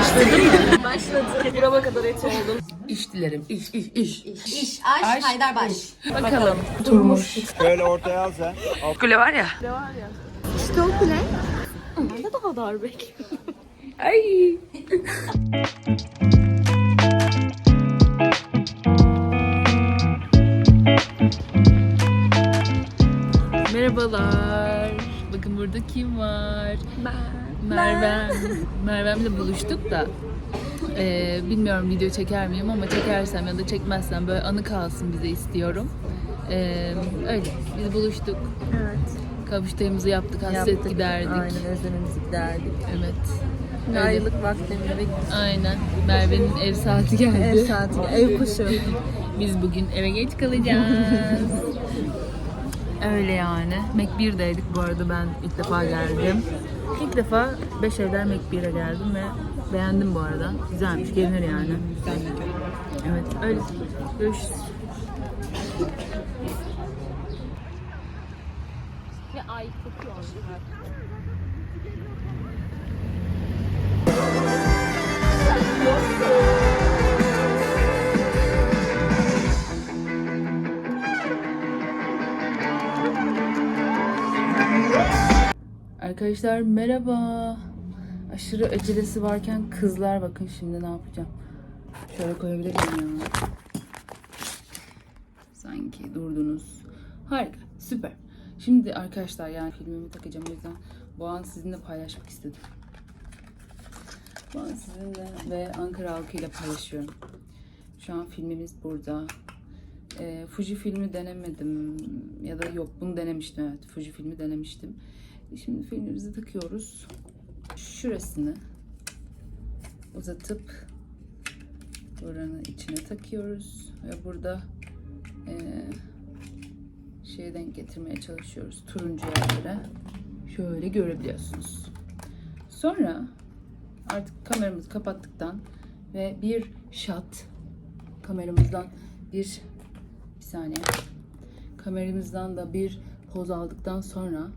Başladı mı? Başladı. Burama kadar eti oldum. İş dilerim. İş, iş, iş. İş, aş, Haydarbaş. Bakalım. Turmuş. Şöyle ortaya al sen. Kule var ya. İşte o kule. Ben de daha dar bekliyorum. Ay. Merhabalar. Bakın burada kim var? Ben. Mervem. Mervem'le buluştuk da. Ee, bilmiyorum video çeker miyim ama çekersem ya da çekmezsem böyle anı kalsın bize istiyorum. Ee, öyle. Biz buluştuk. Evet. Kavuştuğumuzu yaptık, hasret Yaptık. giderdik. Aynen özlemimizi giderdik. Evet. Öyle. Ayrılık vaktinde. Aynen. Merve'nin ev saati geldi. Ev saati, ev kuşu. Biz bugün eve geç kalacağız. Öyle yani. Mac1'deydik bu arada ben ilk defa geldim. İlk defa 5 evler Mac1'e geldim ve beğendim bu arada. Güzelmiş, gelinir yani. Evet, öyle. Görüşürüz. Ve ay kokuyor. Arkadaşlar merhaba. Aşırı acelesi varken kızlar bakın şimdi ne yapacağım. Şöyle koyabilir miyim ya? Sanki durdunuz. Harika, süper. Şimdi arkadaşlar yani filmimi takacağım o yüzden bu an sizinle paylaşmak istedim. Bu an sizinle ve Ankara halkıyla paylaşıyorum. Şu an filmimiz burada. Ee, Fuji filmi denemedim ya da yok bunu denemiştim evet Fuji filmi denemiştim. Şimdi filmimizi takıyoruz. Şurasını uzatıp buranın içine takıyoruz ve burada eee şeye denk getirmeye çalışıyoruz turuncu yerlere. Şöyle görebiliyorsunuz. Sonra artık kameramızı kapattıktan ve bir shot kameramızdan bir bir saniye kameramızdan da bir poz aldıktan sonra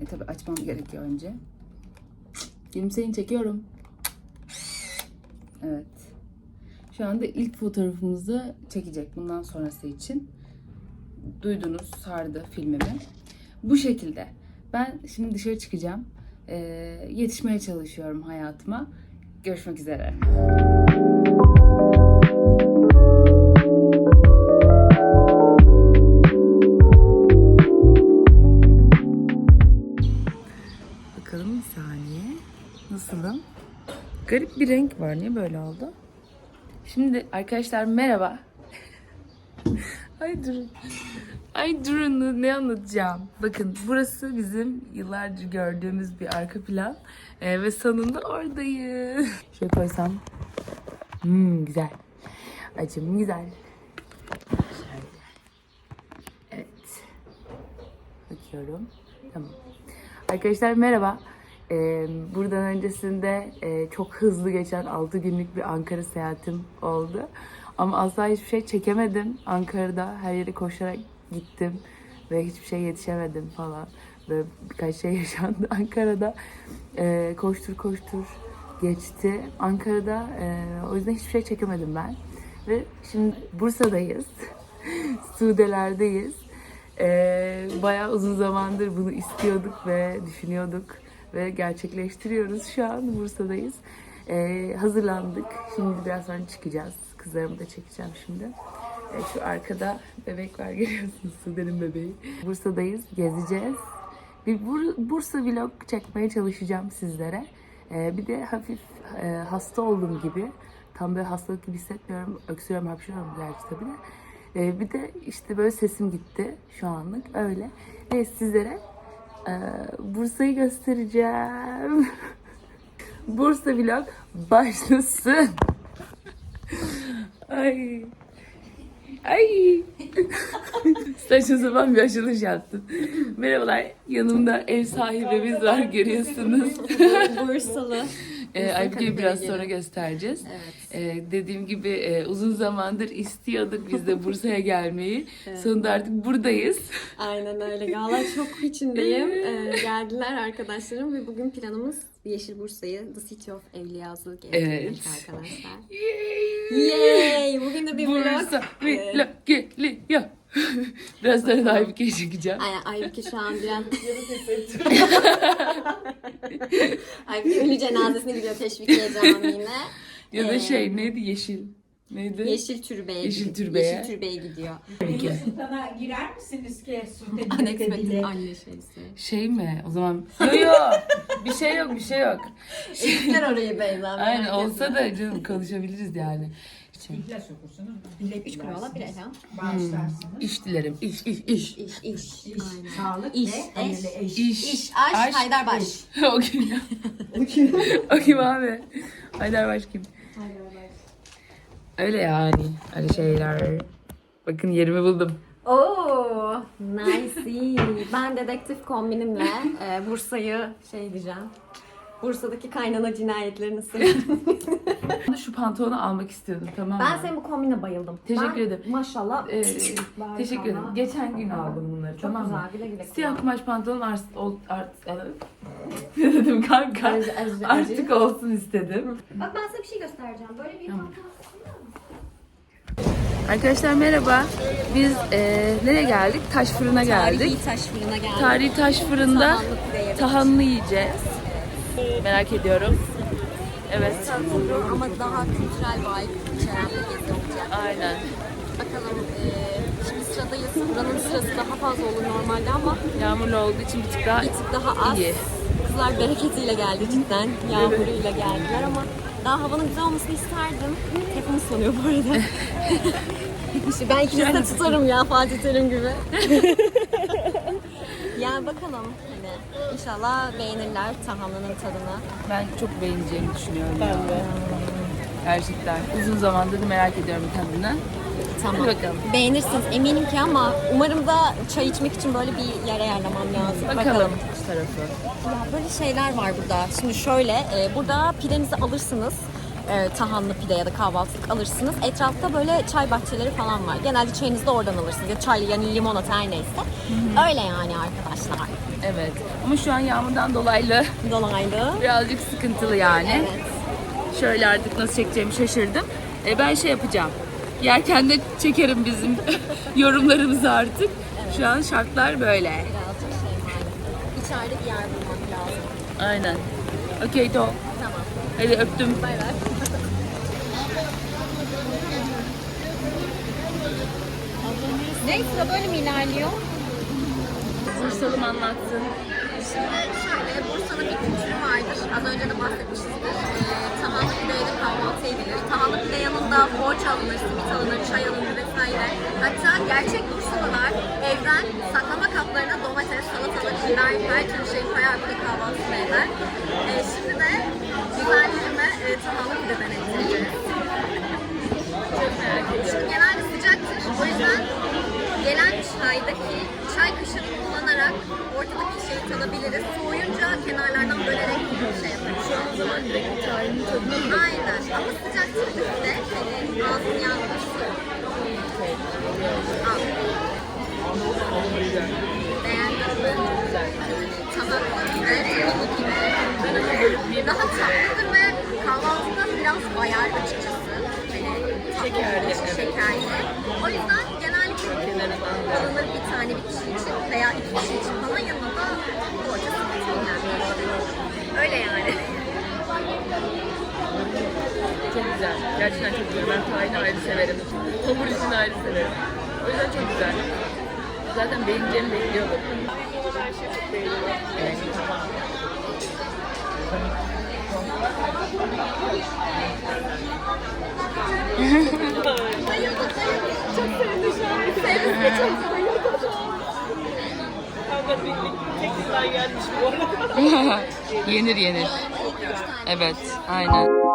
e tabi açmam gerekiyor önce. Gülümseyin çekiyorum. Evet. Şu anda ilk fotoğrafımızı çekecek bundan sonrası için. Duydunuz sardı filmimi. Bu şekilde. Ben şimdi dışarı çıkacağım. Ee, yetişmeye çalışıyorum hayatıma. Görüşmek üzere. Garip bir renk var. Niye böyle oldu? Şimdi arkadaşlar merhaba. Ay durun. Ay durun ne anlatacağım. Bakın burası bizim yıllardır gördüğümüz bir arka plan. Ee, ve sonunda oradayız. Şöyle koysam. Hmm, güzel. Acım güzel. Evet. Bakıyorum. Tamam. Arkadaşlar merhaba. Ee, buradan öncesinde e, çok hızlı geçen 6 günlük bir Ankara seyahatim oldu. Ama asla hiçbir şey çekemedim. Ankara'da her yere koşarak gittim ve hiçbir şey yetişemedim falan. Böyle birkaç şey yaşandı Ankara'da. Ee, koştur koştur geçti. Ankara'da e, o yüzden hiçbir şey çekemedim ben. Ve şimdi Bursa'dayız. Sudeler'deyiz. Ee, bayağı uzun zamandır bunu istiyorduk ve düşünüyorduk ve gerçekleştiriyoruz. Şu an Bursa'dayız. Ee, hazırlandık. Şimdi biraz sonra çıkacağız. Kızlarımı da çekeceğim şimdi. Ee, şu arkada bebek var görüyorsunuz. Sude'nin bebeği. Bursa'dayız. Gezeceğiz. Bir Bur- Bursa vlog çekmeye çalışacağım sizlere. Ee, bir de hafif e, hasta olduğum gibi tam böyle hastalık gibi hissetmiyorum. Öksürüyorum, hapşırıyorum gerçi tabii de. Ee, bir de işte böyle sesim gitti şu anlık öyle. Ve sizlere e, Bursa'yı göstereceğim. Bursa vlog başlasın. Ay. Ay. Saçma sapan bir açılış yaptım. Merhabalar. Yanımda ev sahibimiz var görüyorsunuz. Bursalı. De Aybüke'yi biraz sonra göstereceğiz. Evet. Ee, dediğim gibi e, uzun zamandır istiyorduk biz de Bursa'ya gelmeyi. Sonunda artık buradayız. Aynen öyle. Gala çok içindeyim. Ee, geldiler arkadaşlarım ve bugün planımız Yeşil Bursa'yı The City of Evliyazı'lı gezmek Evet. arkadaşlar. Yay! Bugün de bir vlog. Bursa vlog geliyor. biraz sonra da Aybüke'yi çekeceğim. Aynen Aybüke şu an biraz... Aybüke ölü cenazesine gidiyor Teşvikiye Camii'ne. Ya da Ee, şey neydi yeşil? Neydi? Yeşil Türbe'ye Yeşil Türbe'ye. Yeşil Türbe'ye gidiyor. Sultan'a girer misiniz ki Sultan Unexpected anne şeysi. Şey mi? O zaman yok yok. bir şey yok bir şey yok. Gittiler orayı Beyza. Aynen merak olsa etme. da canım konuşabiliriz yani. Şey, İhlas okursunuz. Bilek Üç kilo alabilir ha. Bağışlarsınız. iş dilerim. İş iş iş. İş, iş. İş, Aynen. sağlık İş, ve eş. hayırlı eş. İş. İş, aşk, Haydarbaş. o kim ya? o kim abi? Haydarbaş kim? Öyle yani. Öyle şeyler. Bakın yerimi buldum. Oo, nice. ben dedektif kombinimle e, Bursa'yı şey diyeceğim. Bursa'daki kaynana cinayetlerini sıraladım. Şu pantolonu almak istiyordum tamam mı? ben senin bu kombine bayıldım. Teşekkür Ben ederim. Maşallah. Ee, teşekkür ederim. Geçen gün aldım bunları Çok tamam mı? güzel, güle güle Siyah kumaş pantolon art, ol, art, ne dedim kanka? Acı, acı, acı. Artık olsun istedim. Bak ben sana bir şey göstereceğim. Böyle bir Tamam. Arkadaşlar merhaba. Biz e, nereye geldik? Taş fırına geldik. Tarihi taş fırına geldik. Tarihi taş fırında yedik. tahanlı yiyeceğiz. Merak ediyorum. Evet. Ama daha kültürel vibe içeren bir gezi olacak. Aynen. Bakalım eee, şimdi sıradayız. Buranın sırası daha fazla olur normalde ama Yağmurlu olduğu için bir tık daha bir tık daha az. iyi. Kızlar bereketiyle geldi cidden. Yağmuruyla geldiler ama daha havanın güzel olmasını isterdim. Telefonu sanıyor bu arada. ben ikinizi de tutarım ya Fatih Terim gibi. ya bakalım inşallah beğenirler tahamlının tadını. Ben çok beğeneceğimi düşünüyorum. Ben de. Gerçekten. Uzun zamandır merak ediyorum tadını. Tamam. Hadi bakalım. Beğenirsiniz eminim ki ama umarım da çay içmek için böyle bir yer ayarlamam lazım. Bakalım şu tarafı. Ya böyle şeyler var burada. Şimdi şöyle, e, burada pidenizi alırsınız. E, tahanlı pide ya da kahvaltılık alırsınız. Etrafta böyle çay bahçeleri falan var. Genelde çayınızı da oradan alırsınız. Ya çay yani limonata her neyse. Öyle yani arkadaşlar. Evet. Ama şu an yağmurdan dolaylı Dolaylı. birazcık sıkıntılı yani. Evet. Şöyle artık nasıl çekeceğimi şaşırdım. E, ben şey yapacağım. Yerken de çekerim bizim yorumlarımızı artık. Şu an şartlar böyle. Birazcık şey var. İçeride bir yer bulmak lazım. Aynen. Okey. Tamam. Hadi öptüm. Bay bay. Neyse böyle mi ilerliyor? Bursalım anlatsın. Şimdi şöyle Bursa'nın bir kültürü vardır. Az önce de bahsetmişizdir. Ee, tahanlı pideyle kahvaltı edilir. Tahanlı pide yanında poğaça alınır, simit alınır, çay alınır vesaire. Hatta gerçek Bursalılar evden saklama kaplarına domates, salatalık, biber, her türlü şey koyar burada kahvaltı eder. Ee, şimdi de güzelliğime e, tahanlı pide denettireceğiz. Şimdi genelde sıcaktır. O yüzden gelen çaydaki çay kaşığını kullanarak ortadaki şeyi tadabiliriz. Soğuyunca kenarlardan bölerek şey yaparız. Şu an zaman direkt çayın tadına Aynen. Ama sıcaktır de hani ağzın yanması. Al. Beğendin mi? Tabakları ve tabii ki de daha tatlıdır ve kahvaltıda biraz bayar açıkçası. Hani şekerli, şekerli. O yüzden genellikle alınır bir tane bir kişi için veya iki kişi için falan yanında poğaça simit Öyle yani. Çok güzel. Gerçekten çok güzel. Ben tayini ayrı severim. Hamur için ayrı severim. O yüzden çok güzel. Zaten beğeneceğimi bekliyordum. Her şeyi çok beğeniyorum. Evet. yenir yenir. Evet, aynen.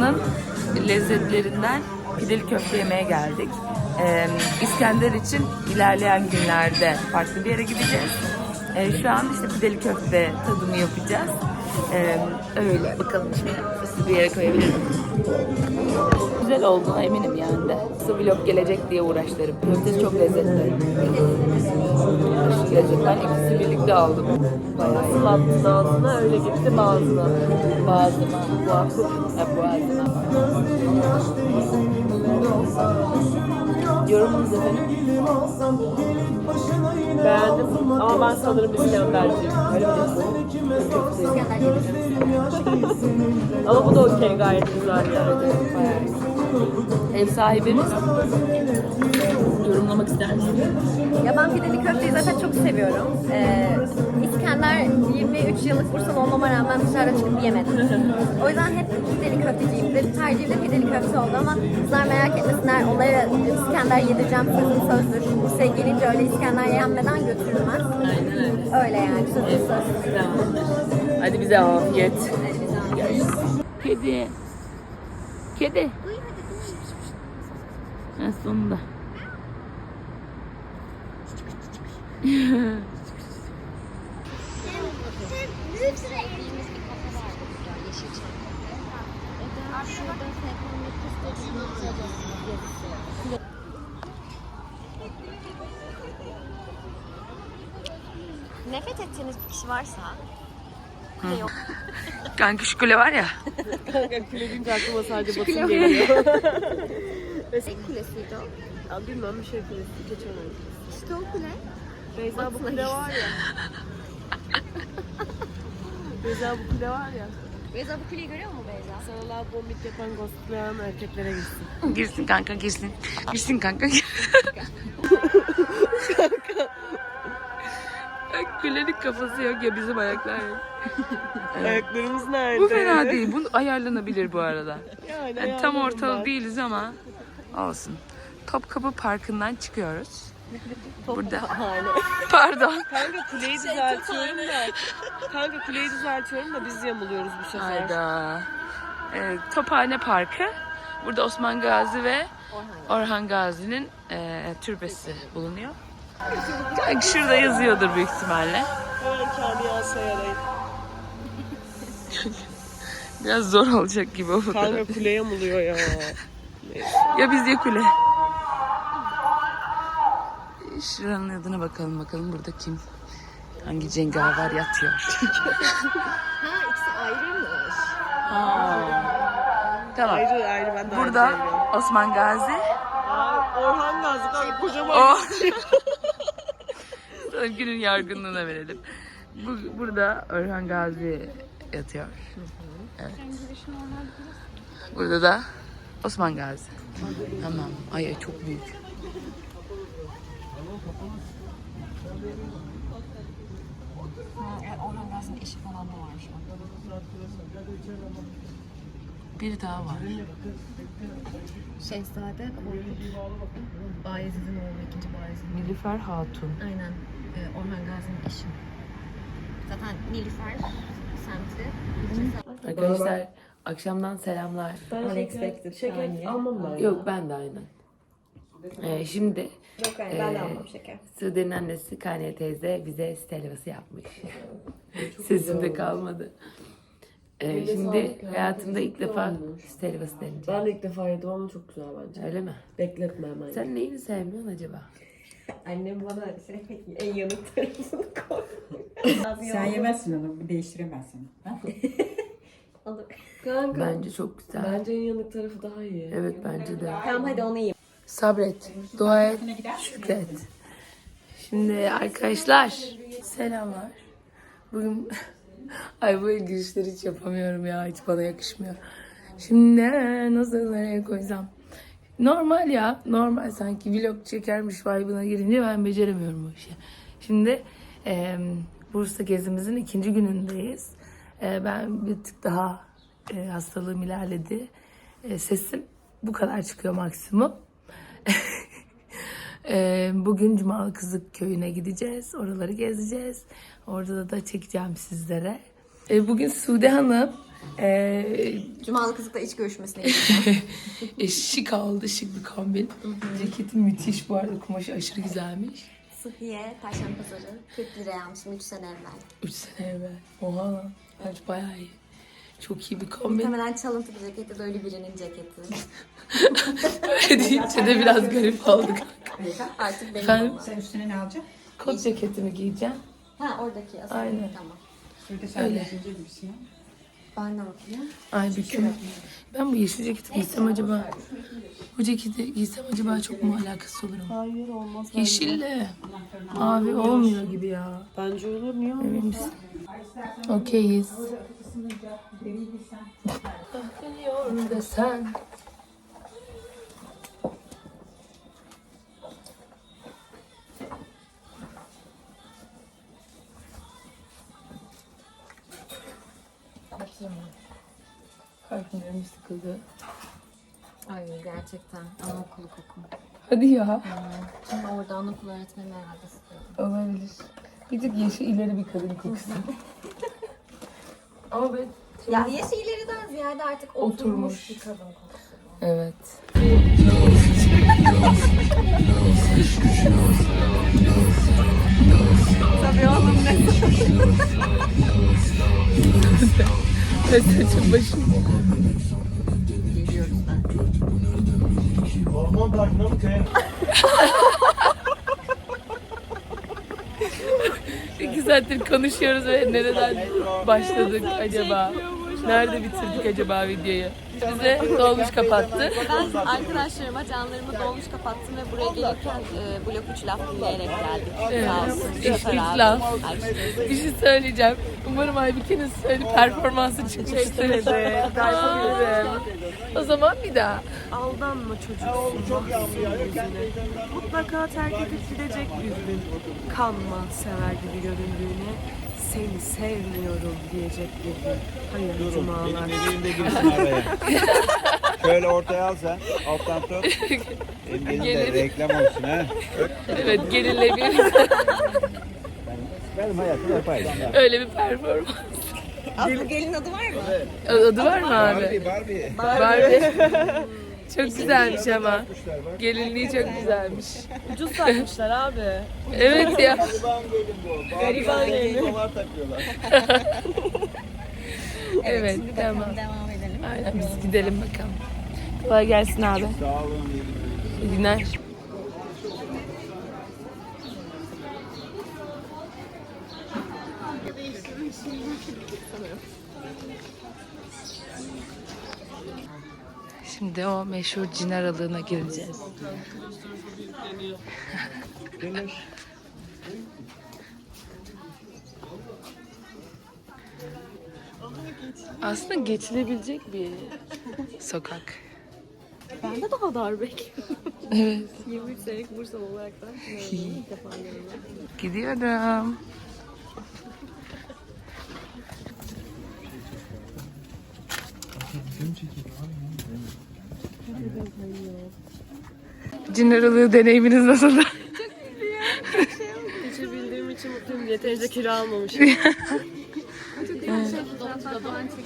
Bursa'nın lezzetlerinden pideli köfte yemeye geldik. Ee, İskender için ilerleyen günlerde farklı bir yere gideceğiz. Ee, şu an işte pideli köfte tadımı yapacağız. Ee, öyle bakalım şimdi nasıl bir yere koyabilirim. Güzel olduğuna eminim yani de. Nasıl vlog gelecek diye uğraşlarım. Köftesi çok lezzetli. Aşırı lezzetli. Ben ikisini birlikte aldım. Bayağı iyi. Slattın ağzına öyle gitti ağzına. Boğazıma, boğaz, ha, boğazıma. Yorumunuz efendim? Beğendim ama ben sanırım İskenderciyim. Öyle mi? Ama bu da okey gayet güzel yani. Ev sahibimiz yorumlamak ister misin? Ya ben pideli köfteyi zaten çok seviyorum. Ee, İskender 23 yıllık Bursalı olmama rağmen dışarıda çıkıp yemedim. O yüzden hep pideli köfteciyim. Ve tercihim de pideli köfte oldu ama kızlar merak etmesinler. Onlara İskender yedireceğim sözüm sözdür. Bursa'ya gelince öyle İskender yenmeden götürülmez. Aynen öyle. Öyle yani sözüm söz. Tamamdır. Hadi bize afiyet. Kedi. Kedi. Ha, sonunda. Bizim sevdiğimiz bir kafe var burada. Yeşilçam kafe. Şurada Fekman ve Kıstacı'nın gezisi. Nefret ettiğiniz bir kişi varsa Kanka şu kule var ya. Kanka kulübün aklıma sadece basın geliyor. Kulesiydi o. Ya bilmem bir şey kulesi. Geçen ay. İşte o kule. Beyza bu kule var ya. Beyza bu kule var ya. Beyza bu kuleyi görüyor mu Beyza? Sana love bombing yapan ghostlayan erkeklere gitsin. Girsin kanka girsin. Girsin kanka. Kulenin kafası yok ya bizim ayaklar yok. Ayaklarımız nerede? Bu fena değil. Bu ayarlanabilir bu arada. Yani, Yani tam ayarlarım ortalı ben. değiliz ama olsun. Topkapı Parkı'ndan çıkıyoruz. Burada. Pardon. Kanka kuleyi düzeltiyorum da. Kanka kuleyi düzeltiyorum da biz yamuluyoruz bu sefer. Hayda. Ee, Tophane Parkı. Burada Osman Gazi ve Orhan Gazi'nin e, türbesi bulunuyor. Kanka şurada yazıyordur büyük ihtimalle. Biraz zor olacak gibi o fotoğraf. Kanka kule yamuluyor ya. Ya biz ya kule. Şuranın adına bakalım bakalım burada kim? Hangi cengaver yatıyor? Ha ikisi ayrıymış. tamam. Ayrı ayrı ben de Burada ayrı seviyorum. Osman Gazi. Ay, Orhan Gazi kanka kocaman. O. Sana günün yargınlığına verelim. Bu, burada Orhan Gazi yatıyor. Evet. Burada da Osman Gazi. Tamam. Ay çok büyük. Orhan Gazi'nin eşi falan da varmış. Bir daha var. Şehzade Korkut. Bayezid'in oğlu ikinci Bayezid. Nilüfer Hatun. Aynen. Ee, Orhan Gazi'nin eşi. Zaten Nilüfer semti. Arkadaşlar akşamdan selamlar. Unexpected şeker almam ben. Yok ben de aynen. Ee, şimdi Yok yani ben de almam şeker. Sude'nin annesi Kanye teyze bize süt helvası yapmış. Sesimde kalmadı. Ee, şimdi hayatımda ilk defa süt helvası deneyeceğim. Ben de ilk defa yedim ama çok güzel bence. Öyle mi? Bekletme hemen. Sen neyini sevmiyorsun acaba? Annem bana şey, en yanık tarafını koy. Sen yemezsin onu, değiştiremezsin. Ha? Kanka Bence çok güzel. bence en yanık tarafı daha iyi. Evet bence de. Tamam hadi onu yiyeyim. Sabret, dua et, şükret. Şimdi arkadaşlar, selamlar. Bugün, ay bu girişleri hiç yapamıyorum ya, hiç bana yakışmıyor. Şimdi nasıl nereye koysam? Normal ya, normal sanki vlog çekermiş vibe'ına girince ben beceremiyorum bu işi. Şimdi e, Bursa gezimizin ikinci günündeyiz. E, ben bir tık daha e, hastalığım ilerledi. E, sesim bu kadar çıkıyor maksimum. Ee, Bugün Cumalı Kızık köyüne gideceğiz. Oraları gezeceğiz. Orada da çekeceğim sizlere. E, bugün Sude Hanım e, Cumalı kızlıkla iç görüşmesine e, şık aldı. Şık bir kombin. Ceketi müthiş bu arada. Kumaşı aşırı güzelmiş. Sıhhiye, Perşembe Pazarı 40 liraya almışım 3 sene evvel. 3 sene evvel. Oha. Evet bayağı iyi. Çok iyi bir kombin. Muhtemelen çalıntı bir ceketi de öyle birinin ceketi. Öyle deyince de biraz garip olduk. Artık benim Efendim? Sen üstüne ne alacaksın? Kot ceketimi giyeceğim. Ha oradaki asıl. Aynen. Tamam. Şurada sen Öyle. gibisin ya. Ben ne yapayım? Ay bir küm. Ben bu yeşil ceketi giysem acaba... Bu ceketi giysem acaba çok mu alakası olurum? Hayır olmaz. Yeşille mavi olmuyor gibi ya. Bence olur niye olmaz? Emin misin? Okeyiz. Biliyorum desen. Kalbim sıkıldı. Ay gerçekten anaokulu kokum. Hadi ya. Çünkü orada anaokul öğretmeni herhalde sıkıldım. Olabilir. Bir tık yaşı ileri bir kadın kokusu. Ama ben Ya yaşı ileriden ziyade artık oturmuş, Oturmuş. bir kadın kokusu. Evet. Tabii oğlum ne? Ve saçım başım. Orman takına mı köye? saattir konuşuyoruz ve nereden başladık acaba? Nerede bitirdik acaba videoyu? Bize dolmuş kapattı. Ben arkadaşlarıma canlarımı dolmuş kapattım ve buraya gelirken e, blok 3 laf dinleyerek geldik. Evet. Sağ olsun. Abi. laf. Bir şey söyleyeceğim. Umarım Aybike'nin söyle performansı çıkmıştır. O zaman bir daha. Aldanma çocuksun. Mutlaka terk edip gidecek bir gün. Kanma sever gibi göründüğüne. Seni sevmiyorum diyecek gün. Hayırlı cumalar. Elinde girsin araya. Şöyle ortaya al sen. Alttan tut. Elinde Gelir. reklam olsun ha. Evet gelinle bir Benim hayatım yapayım. öyle bir performans. Aslı gelin adı var mı? Adı var mı abi? Barbie, Barbie. Barbie. Çok güzelmiş ama. Gelinliği çok güzelmiş. Ucuz satmışlar abi. Evet ya. Gariban gelin bu. Gariban gelin. Dolar takıyorlar. Evet tamam. Devam edelim. Aynen biz gidelim bakalım. Kolay gelsin abi. Sağ olun. İyi günler. Şimdi o meşhur cin aralığına gireceğiz. Aslında geçilebilecek bir sokak. Ben de daha dar bek. Evet. 23 senelik Bursalı olarak da ilk defa görüyorum. Gidiyorum. Cin aralığı deneyiminiz nasıldı? Geçebildiğim için mutluyum. Yeterince kilo almamışım.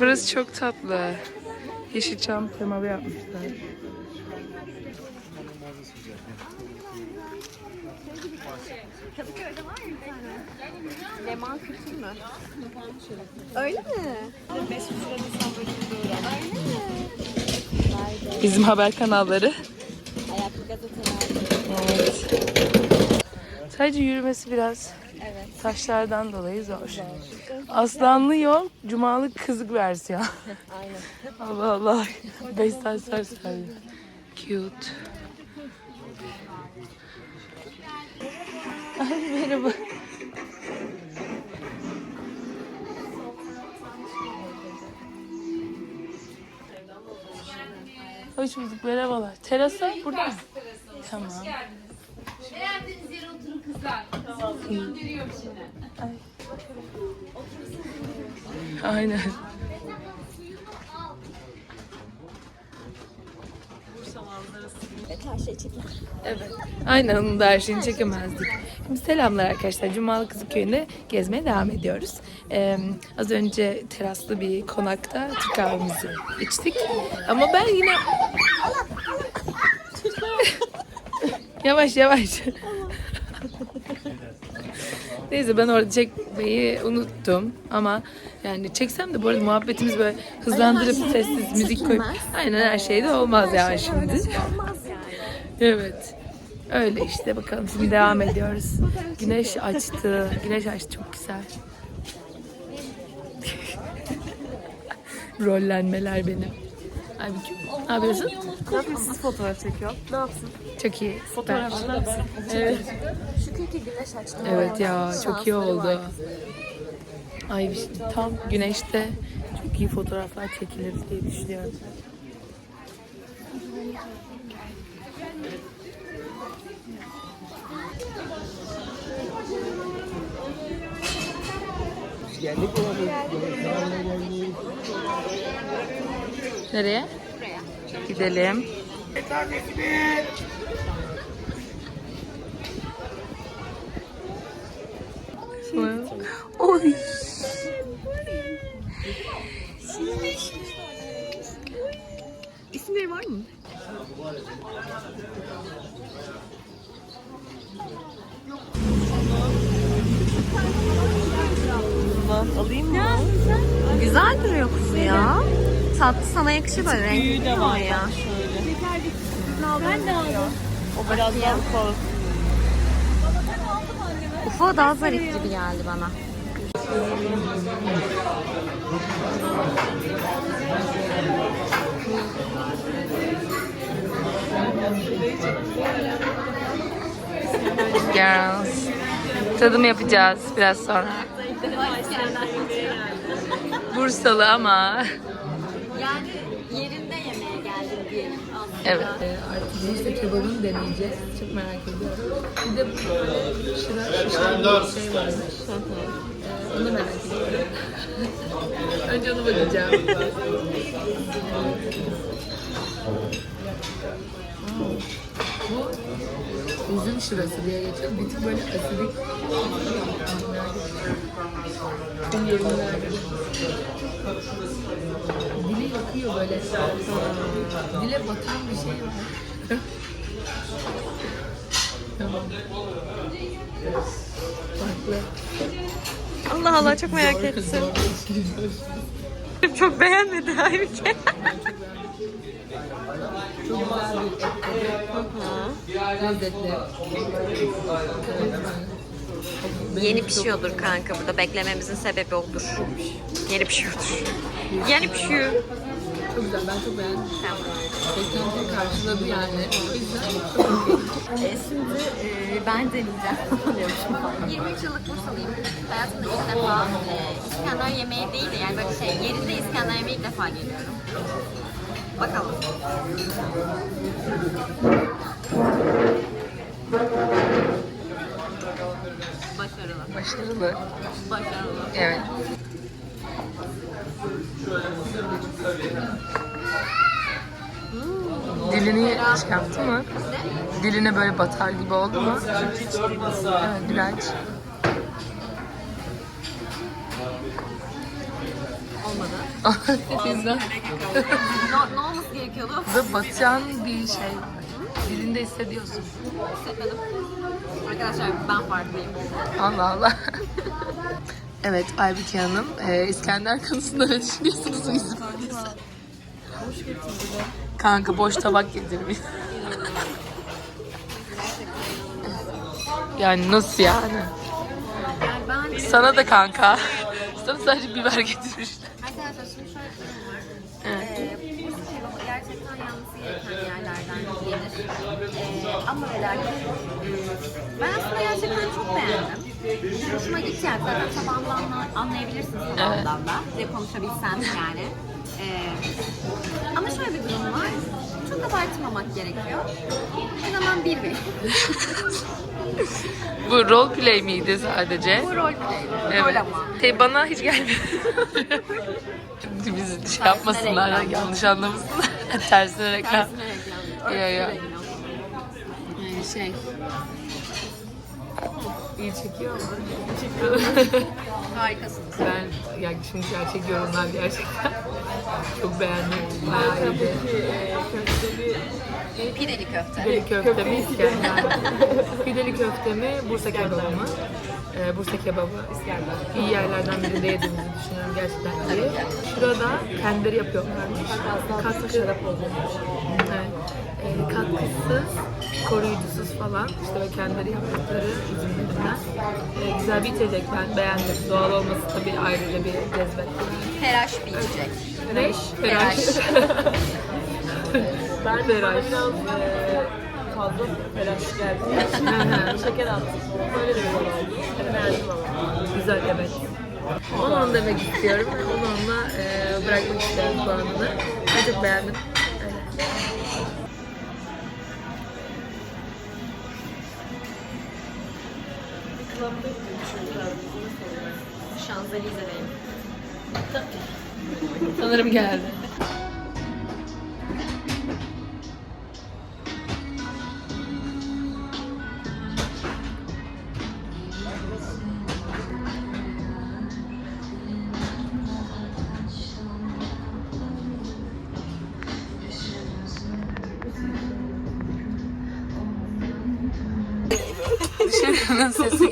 Burası çok tatlı. Yeşilçam temalı yapmışlar. Leman kültür mü? Öyle mi? Bizim haber kanalları. Evet. Sadece yürümesi biraz taşlardan dolayı zor. Aslanlı yol, cumalı kızık versiyon. Aynen. Allah Allah. Beş saat sar. Cute. Ay merhaba. Hoş bulduk. Merhabalar. Terasa burada mı? Tamam. Beğendiğiniz yere oturun kızlar. Sizi gönderiyorum şimdi. Aynen. Ve her şey çeker. Evet. Aynen onun da her şeyini çekemezdik. Şimdi selamlar arkadaşlar. Cumalı Kızı Köyü'nde gezmeye devam ediyoruz. Ee, az önce teraslı bir konakta Türk kahvemizi içtik. Ama ben yine... yavaş yavaş. Neyse ben orada çekmeyi unuttum ama yani çeksem de bu arada muhabbetimiz böyle hızlandırıp sessiz müzik koyup aynen her şeyde olmaz yani şimdi. Evet. Öyle işte bakalım şimdi devam ediyoruz. Güneş açtı. Güneş açtı çok güzel. Rollenmeler benim. Aybücüm ne yapıyorsun? Ne yapayım siz fotoğraf çekiyor. Ne yapsın? Çok iyi. Süper. Evet. Şükür ki güneş açtı. Evet ya çok iyi oldu. Ay bir şey- tam güneşte çok iyi fotoğraflar çekilir diye düşünüyorum. Nereye? Gidelim. Oy. İsimleri var mı? Alayım mı? Güzel duruyor kuzu ya. Tatlı sana yakışır böyle renkli Büyüğü de var ya? şöyle. Ben de aldım. O biraz daha ufak. Ufo daha zarif gibi geldi bana. Girls. Tadım yapacağız biraz sonra. Bursalı ama. Yani yerinde yemeğe geldim diyelim aslında. Evet. Artık işte kebabını deneyeceğiz. Çok merak ediyorum. Bir de böyle şıra şişen bir şey varmış. Ee, Onu merak ediyorum. Önce ona bakacağım. Bu üzüm şırası diye geçiyor. Bir tık böyle asidik. Verdim. Dili yakıyor böyle. Dile batan bir şey var. tamam. Farklı. Allah Allah çok merak ettim. Çok beğenmedi halbuki. Lezzetli. Yeni pişiyordur kanka burada. Beklememizin sebebi odur. Yeni pişiyordur. Yeni pişiyor. Çok güzel. Ben çok beğendim. Beklentimi karşıladı yani. O yüzden çok okey. şimdi ben deneyeceğim. 23 yıllık Bursalıyım. Hayatımda ilk defa e, İskender yemeği değil de yani böyle şey yerinde İskender yemeği ilk defa geliyorum. Bakalım. Başarılı. Başarılı. Başarılı. Evet. Dilini şey yaptı mı? Diline böyle batar gibi oldu mu? Evet, Bülent. Olmadı. Pizza. Ne, ne olması gerekiyordu? Ve batan bir şey. Dilinde hissediyorsun. Hissetmedim. Arkadaşlar ben farklıyım. Allah Allah. evet Aybüke Hanım, e, İskender konusunda ne düşünüyorsunuz? Bizim Kanka boş tabak getirmiş. yani nasıl yani? Yani ben Sana da kanka. Sana sadece biber getirmişler. Ama ve lakin ben aslında gerçekten çok beğendim. Hoşuma gitti yani. Zaten tabağımdan anla- anlayabilirsiniz tabağımdan da. Size konuşabilsem yani. Ee, ama şöyle bir durum var. Çok abartmamak gerekiyor. O zaman bir bir. Bu role play miydi sadece? Bu rol play. Evet. Rol ama. Te bana hiç gelmedi. Bizi şey yapmasınlar, yanlış anlamasınlar. Tersine reklam. Tersine reklam. Ya, ya. Şey. İyi çekiyor ama. Harikasınız. Ben yani şimdi gerçek yorumlar gerçekten çok beğendim. Bayağı iyiydi. Pideli köfte. Pideli köfte mi İskender? Pideli köfte mi Bursa kebabı mı? Ee, Bursa kebabı İskender. İyi yerlerden birinde yediğimizi düşünüyorum gerçekten iyi. Şurada kendileri yapıyorlarmış. Katkı şarap oluyormuş. Katkısız, koruyucusuz falan işte ve kendileri yaptıkları üzümlerinden. Ee, güzel bir içecek ben beğendim. Doğal olması tabii ayrıca bir cezbetti. Feraş bir içecek. Ne? Feraş. ben Feraş. fazla felaş geldi. Şeker attım. Böyle bir yol oldu. Yani beğendim ama. Güzel evet. Onu onu demek istiyorum. Onu onunla e, bırakmak istiyorum bu beğendim. Öyle. Şanzelize'deyim. Sanırım geldi.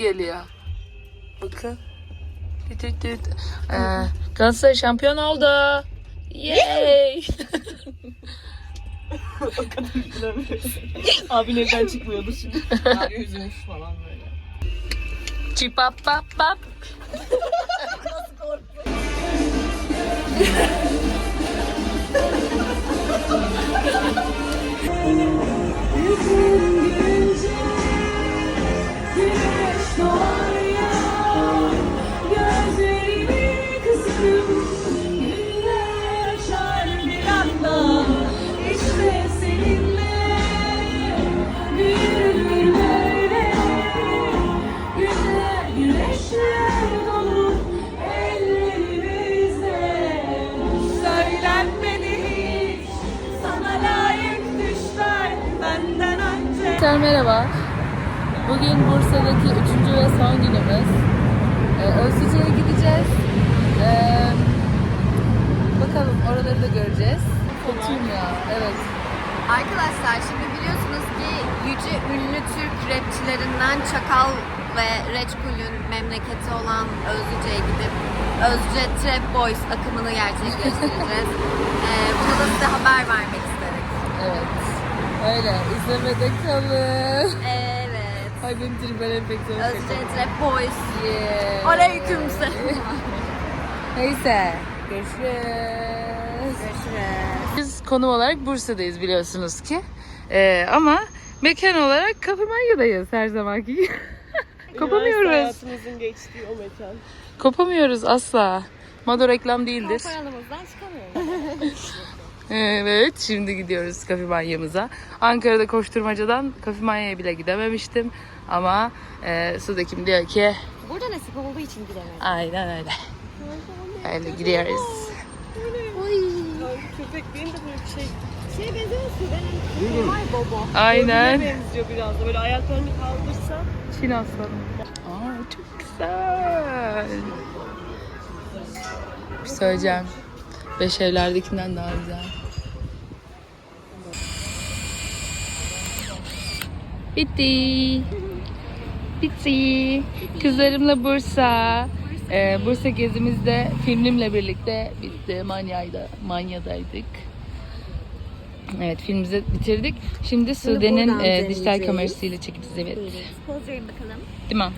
Geliyor. Bakın. Düt düt. Ee, Galatasaray şampiyon oldu. Yay! Abin evden çıkmıyordu şimdi. Abi üzülmüş falan böyle. Çipap pap pap. Arkadaşlar Bugün Bursa'daki üçüncü ve son günümüz. Ee, gideceğiz. Ee, bakalım oraları da göreceğiz. Kötüyüm ya, evet. Arkadaşlar şimdi biliyorsunuz ki yüce ünlü Türk rapçilerinden Çakal ve Reçkul'ün memleketi olan Özlüce'ye gidip Özlüce Trap Boys akımını gerçekleştireceğiz. ee, burada da size haber vermek istedik. Evet. Öyle. İzlemede kalın. Evet. Ay benim tribal enfeksiyonu Özlüce Trap Boys. Yeah. Aleyküm selam. Neyse. Görüşürüz. Biz konum olarak Bursa'dayız biliyorsunuz ki. Ee, ama mekan olarak Kafe Manya'dayız her zamanki gibi. Üniversite Kopamıyoruz. hayatımızın geçtiği o mekan. Kopamıyoruz asla. Mado reklam değildir. Konforumuzdan çıkamıyoruz. Evet, şimdi gidiyoruz Kafe Manya'mıza. Ankara'da koşturmacadan Kafe Manya'ya bile gidememiştim. Ama e, Sudekim diyor ki Burada nasip olduğu için gidemedim. aynen öyle. Öyle gidiyoruz. Köpekliğin de böyle bir şey. Şeye benziyorsun benim. Vay baba. Aynen. Birbirine benziyor biraz da. Böyle ayaklarını kaldırsa. Çin aslanı. Aa çok güzel. Bir şey söyleyeceğim. Beş evlerdekinden daha güzel. Bitti. Bitti. Kızlarımla Bursa. Ee, Bursa gezimizde filmimle birlikte bitti. Manya'da, Manya'daydık. Evet filmimizi bitirdik. Şimdi Sude'nin e, dijital kamerasıyla çekip size veririz. Poz verin bakalım. Değil mi?